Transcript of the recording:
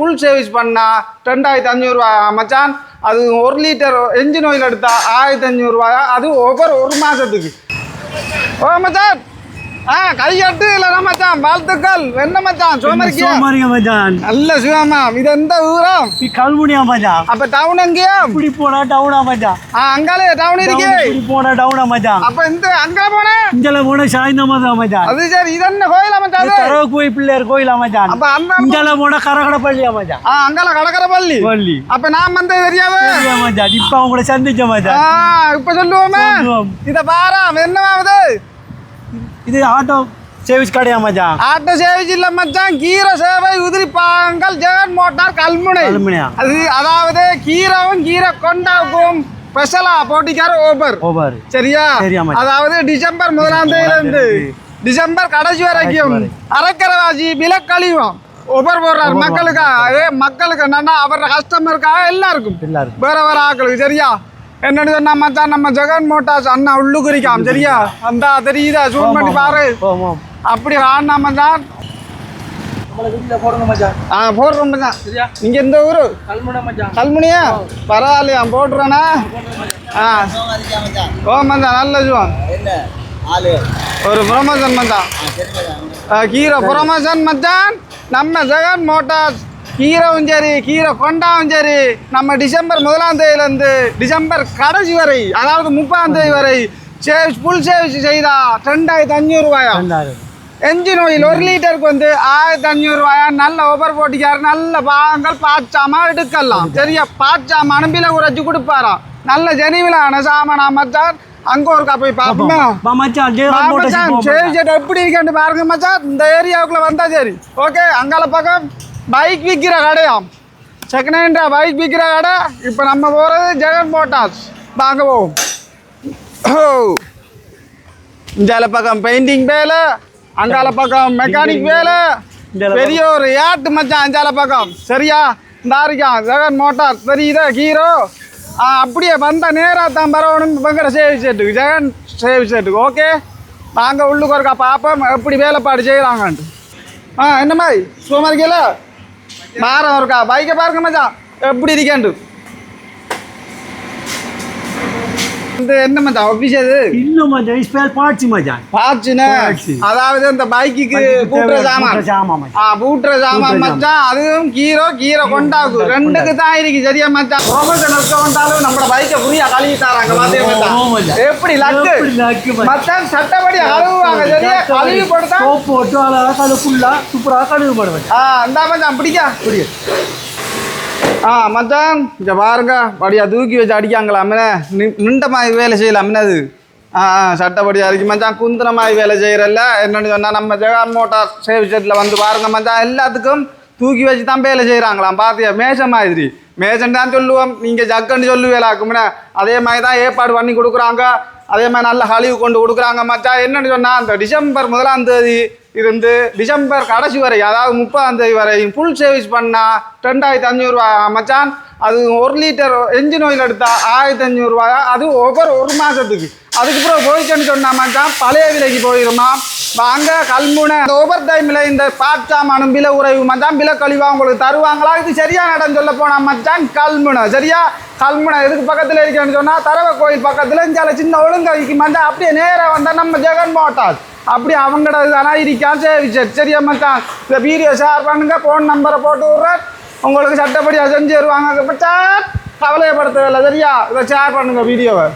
Full service பண்ணால் ரெண்டாயிரத்தி அஞ்சூறுரூவா மச்சான் அது ஒரு லிட்டர் என்ஜின் ஆயில் எடுத்தால் ஆயிரத்தி அஞ்சூறுரூவா அது ஒவ்வொரு ஒரு மாதத்துக்கு ஓ மச்சான் ஆ கையட்டு இல்லைனா மச்சான்? வாழ்த்துக்கள். என்ன மச்சான்? சோமரிக்கியா சோமாரிங்க மச்சான்? நல்ல சிவமா இது எந்த ஊரம்? நீ கல்முனியா மச்சான்? அப்ப டவுன் எங்கேயா இப்படி போனா டவுனா மச்சான். ஆ அங்காலே டவுன் இருக்கே? இப்படி போனா டவுனா மச்சான். அப்ப இந்த அங்க போனேன் இங்கல போனா சாய்ந்தமா தான் மச்சான். அது சரி இது என்ன கோயிலா மச்சான் அது? கரவ கோயில் பிள்ளையார் கோயிலா மச்சான். அப்ப அந்த இங்கல போனா கரகடப்பள்ளியா மச்சான். ஆ அங்கால கடற்கரை பள்ளி. பள்ளி அப்ப நான் வந்து தெரியாது? சரியா மச்சான். இப்ப கூட சந்திச்ச ஆ மச்சான் இப்ப சொல்லுவோமே. சொல்லுவோம். இத பாரா என்னவாவது இது ஆட்டோ சர்வீஸ் கடையா மச்சான்? ஆட்டோ சேவை இல்ல மச்சான். கீரை சேவை உதிரி பாங்கல் ஜெகன் மோட்டார் கல்முனை. கல்முனையா? அது அதாவது கீரவும் கீரை கொண்டாவுக்கும் ஸ்பெஷலா போட்டிக்கார ஓபர் ஓவர் சரியா. அதாவது டிசம்பர் முதலாம் தேதியில இருந்து டிசம்பர் கடைசி வரைக்கும் வரை. அரைக்கரவாசி விலக்கழிவும் ஒவ்வொரு போடுறாரு. ஒவ்வொரு மக்களுக்கா என்னன்னா அவர கஸ்டமருக்காக எல்லாருக்கும். எல்லாரும் வேற வேற ஆட்களுக்கு சரியா? என்னன்னு சொன்னா மச்சான் நம்ம ஜெகன் மோட்டார்ஸ் அண்ணா உள்ளுக்குறிக்காம் சரியா? அந்த தெரியுதா? ஜூம் பண்ணி பாரு. அப்படி ஆனா மச்சான். போடுங்க மச்சான். ஆ போடுறோம் மச்சான். சரியா? நீங்க எந்த ஊரு? கல்முனியா? பரவாயில்லையா போட்டுறேண்ணா ஆ. ஓ மச்சான் நல்ல ஜுவான் என்ன? ஆளு. ஒரு ப்ரொமோஷன் மச்சான். ஆ, கீரை ப்ரொமோஷன் மச்சான். நம்ம ஜெகன் மோட்டார்ஸ். கீரைவும் சரி கீரை கொண்டாவும் சரி. நம்ம டிசம்பர் முதலாம் தேதியிலேருந்து டிசம்பர் கடைசி வரை அதாவது முப்பதாம் தேதி வரை சேவ்ஸ் ஃபுல் சேவ்ஸ் செய்தா ரெண்டாயிரத்தி அஞ்சூறுவாயா ரெண்டாயிரம். என்ஜின் ஆயில் ஒரு லிட்டருக்கு வந்து ஆயிரத்தி அஞ்சூறுவாயா நல்ல ஓபர் போட்டிக்காரு நல்ல பாகங்கள் பாச்சாமா எடுக்கலாம். சரியா? பாச்சாம அனுப்பில குறைச்சி கொடுப்பாராம் நல்ல ஜெனிவிலான சாமானா மச்சான் அங்க ஒருக்கா போய் பார்ப்போமா? பா மச்சான் ஜெயராம் வா மோட்டார்ஸ் மச்சான், போவோம் சரி மச்சான். சரி எப்படி இருக்கேன்னு பாருங்க மச்சான். இந்த ஏரியாவுக்குள்ள வந்தா சரி. ஓகே அங்கால பக்கம். பைக் விற்கிற கடையாம். செகண்ட் ஹேண்டா பைக் விற்கிற கடை. இப்போ நம்ம போகிறது ஜெகன் மோட்டார்ஸ். வாங்க போவோம். இந்தால பக்கம் பெயிண்டிங் வேலை அங்கால பக்கம் மெக்கானிக் வேலை பெரிய ஒரு ஏட்டு மச்சான் அஞ்சால பக்கம்? சரியா? இந்த இருக்கான் ஜெகன் மோட்டார் தெரியுதா ஹீரோ? அப்படியே வந்த நேராக தான் பரவணும் இவங்கிற சேவி செட்டுக்கு. ஜெகன் சேவி செட்டுக்கு ஓகே? வாங்க உள்ளுக்கு ஒருக்கா பார்ப்போம் எப்படி வேலைப்பாடு செய்கிறாங்கன்ட்டு ஆ என்ன மாதிரி சும்மா இருக்கல மாறம் இருக்கா பைக்கை பாருங்க மச்சான் எப்படி இருக்கேன்ட்டு இந்த என்ன மச்சான் ஆஃபீஸ் அது இல்ல மச்சான் ஸ்பேர் பார்ட்ஸ் மச்சான். Parts. அதாவது இந்த பைக்குக்கு தேவை- சாமான். சாமான். ஆ பூட்டுற சாமான் மச்சான். அதுவும் கீரோ கீரை கொண்டாக்கு. ரெண்டுக்கு தான் இருக்கு சரியா மச்சான்? ப்ரொமோஷன் வந்தாலும் நம்ம பைக்கை புரியா கழுவி தராங்க. பாத்தே மச்சான். எப்படி லக்கு மச்சான். சட்டப்படி கழுவுவாங்க சரியா? கழுவி சோப் போட்டு அழகா கழு ஃபுல்லா சூப்பரா கழுவு போட மச்சான் ஆ இந்தா மச்சான் பிடிக்கா. ஆ மச்சான் இங்கே பாருங்க. படியா தூக்கி வச்சு அடிக்காங்களாமே நின்ற மாதிரி வேலை செய்யலாமே அது. ஆ சட்டப்படி சட்டப்படியா மச்சான் குந்திர மாதிரி வேலை செய்கிறல்ல என்னன்னு சொன்னால் நம்ம ஜெகான் மோட்டார் சேவ் செட்டில் வந்து பாருங்க மச்சான் எல்லாத்துக்கும் தூக்கி வச்சு தான் வேலை செய்கிறாங்களாம் பார்த்தியா மேஷம் மாதிரி. மேஷன் தான் சொல்லுவோம். நீங்கள் ஜக்குன்னு சொல்லுவேலாக்கும்னா அதே மாதிரி தான் ஏற்பாடு பண்ணி கொடுக்குறாங்க. அதே மாதிரி நல்ல கழிவு கொண்டு கொடுக்குறாங்க. மச்சான் என்னன்னு சொன்னால் அந்த டிசம்பர் முதலாம் தேதி இருந்து டிசம்பர் கடைசி வரை அதாவது முப்பதாம் தேதி வரை ஃபுல் சர்வீஸ் பண்ணால் ரெண்டாயிரத்தி அஞ்சூறுரூவா மச்சான் அது ஒரு லிட்டர் என்ஜின் ஆயில் எடுத்தால் ஆயிரத்தி அஞ்சூறுரூவா அது ஒவ்வொரு ஒரு மாதத்துக்கு அதுக்கப்புறம் பிறகு போயிடுச்சுன்னு மச்சான் பழைய விலைக்கு போயிருமா? வாங்க கல்முனை. அந்த ஓவர் டைமில் இந்த பாட்டாம் விலை உறைவு. மச்சான் பில கழிவா உங்களுக்கு தருவாங்களா? இது சரியான இடம் சொல்ல போனால் மச்சான் கல்முனை. சரியா? கல்முனை எதுக்கு பக்கத்தில் இருக்கேன்னு சொன்னால் தரவ கோயில் பக்கத்தில் இந்த சின்ன ஒழுங்கைக்கு மச்சான் அப்படியே நேராக வந்தால் நம்ம ஜெகன் மோட்டார்ஸ் அப்படி அவங்களோட இதெல்லாம் இருக்கான் சரி சரி சரியா மச்சான். இந்த வீடியோ ஷேர் பண்ணுங்க ஃபோன் நம்பரை போட்டு விட்றேன். உங்களுக்கு சட்டப்படியாக செஞ்சு தருவாங்க மச்சான். கவலையப்படுத்தவில்லை சரியா? இதை ஷேர் பண்ணுங்கள் வீடியோவை